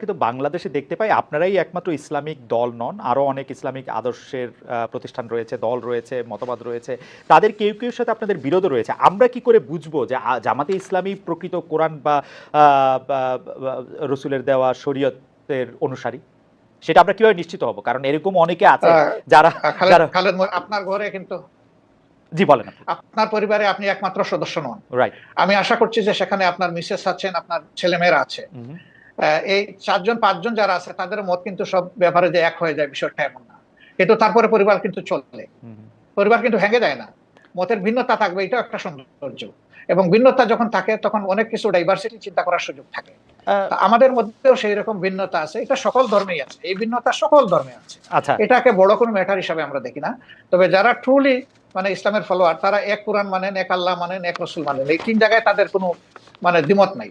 কিন্তু বাংলাদেশে দেখতে পাই আপনারাই একমাত্র ইসলামিক দল নন। আরও অনেক ইসলামিক আদর্শের প্রতিষ্ঠান রয়েছে দল রয়েছে মতবাদ রয়েছে। তাদের কেউ কেউ সাথে আপনাদের বিরোধ রয়েছে। আমরা কি করে বুঝব যে জামাতে ইসলামী প্রকৃত কোরআন বা রসুলের দেওয়া শরীয়তের অনুসারী? সেটা আমরা কীভাবে নিশ্চিত হব? কারণ এরকম অনেকে আছে যারা আপনার ঘরে কিন্তু জি বলেন আপনার পরিবারে আপনি একমাত্র সদস্য নন। রাইট আমি আশা করছি যে সেখানে আপনার মিসেস আছেন আপনার ছেলেমেয়েরা আছে। এই চারজন পাঁচজন যারা আছে তাদের মত কিন্তু সব ব্যাপারে যে এক হয়ে যায় বিষয়টা এমন না। কিন্তু তারপরে পরিবার কিন্তু চলে। পরিবার কিন্তু ভেঙে যায় না। মতের ভিন্নতা থাকবে এটাও একটা সৌন্দর্য। এবং ভিন্নতা যখন থাকে তখন অনেক কিছু ডাইভার্সিটি চিন্তা করার সুযোগ থাকে। আমাদের মধ্যেও সেই রকম ভিন্নতা আছে। এটা সকল ধর্মেই আছে। এই ভিন্নতা সকল ধর্মে আছে। আচ্ছা। এটাকে বড় কোনো ম্যাটার হিসাবে আমরা দেখি না। তবে যারা ট্রুলি মানে ইসলামের ফলোয়ার তারা এক কোরআন মানেন এক আল্লাহ মানেন এক রসুল মানেন। এই তিন জায়গায় তাদের কোনো মানে দ্বিমত নাই।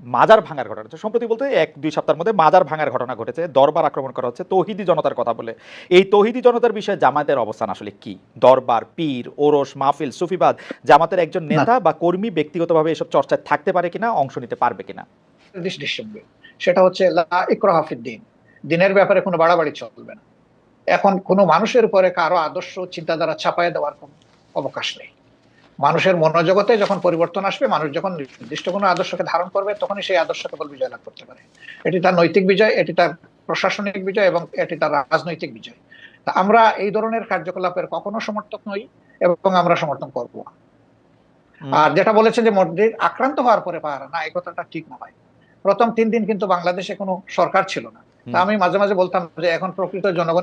মাজার ভাঙার ঘটনা হচ্ছে সম্প্রতি বলতে এক দুই সপ্তাহের মধ্যে মাজার ভাঙার ঘটনা ঘটেছে। দরবার আক্রমণ করা হচ্ছে তৌহিদি জনতার কথা বলে। এই তৌহিদি জনতার বিষয়ে জামাতের অবস্থান আসলে কি? দরবার পীর ওরস মাহফিল সুফিবাদ জামাতের একজন নেতা বা কর্মী ব্যক্তিগতভাবে এসব চর্চায় থাকতে পারে কিনা অংশ নিতে পারবে কিনা? সেটা হচ্ছে লা দিন দিনের ব্যাপারে কোনো বাড়াবাড়ি চলবে না। এখন কোনো মানুষের উপরে কারও আদর্শ চিন্তাধারা ছাপায় দেওয়ার কোনো অবকাশ নেই। মানুষের মনোজগতে যখন পরিবর্তন আসবে মানুষ যখন নির্দিষ্ট কোনো আদর্শকে ধারণ করবে তখনই সেই আদর্শ কেবল বিজয় লাভ করতে পারে। এটি তার নৈতিক বিজয় এটি তার প্রশাসনিক বিজয় এবং এটি তার রাজনৈতিক বিজয়। তা আমরা এই ধরনের কার্যকলাপের কখনো সমর্থক নই এবং আমরা সমর্থন করব। আর যেটা বলেছে যে মসজিদ আক্রান্ত হওয়ার পরে পাহারা না এই কথাটা ঠিক নয় প্রথম তিন দিন কিন্তু বাংলাদেশে কোনো সরকার ছিল না। তা আমি মাঝে মাঝে বলতাম যে এখন প্রকৃত জনগণ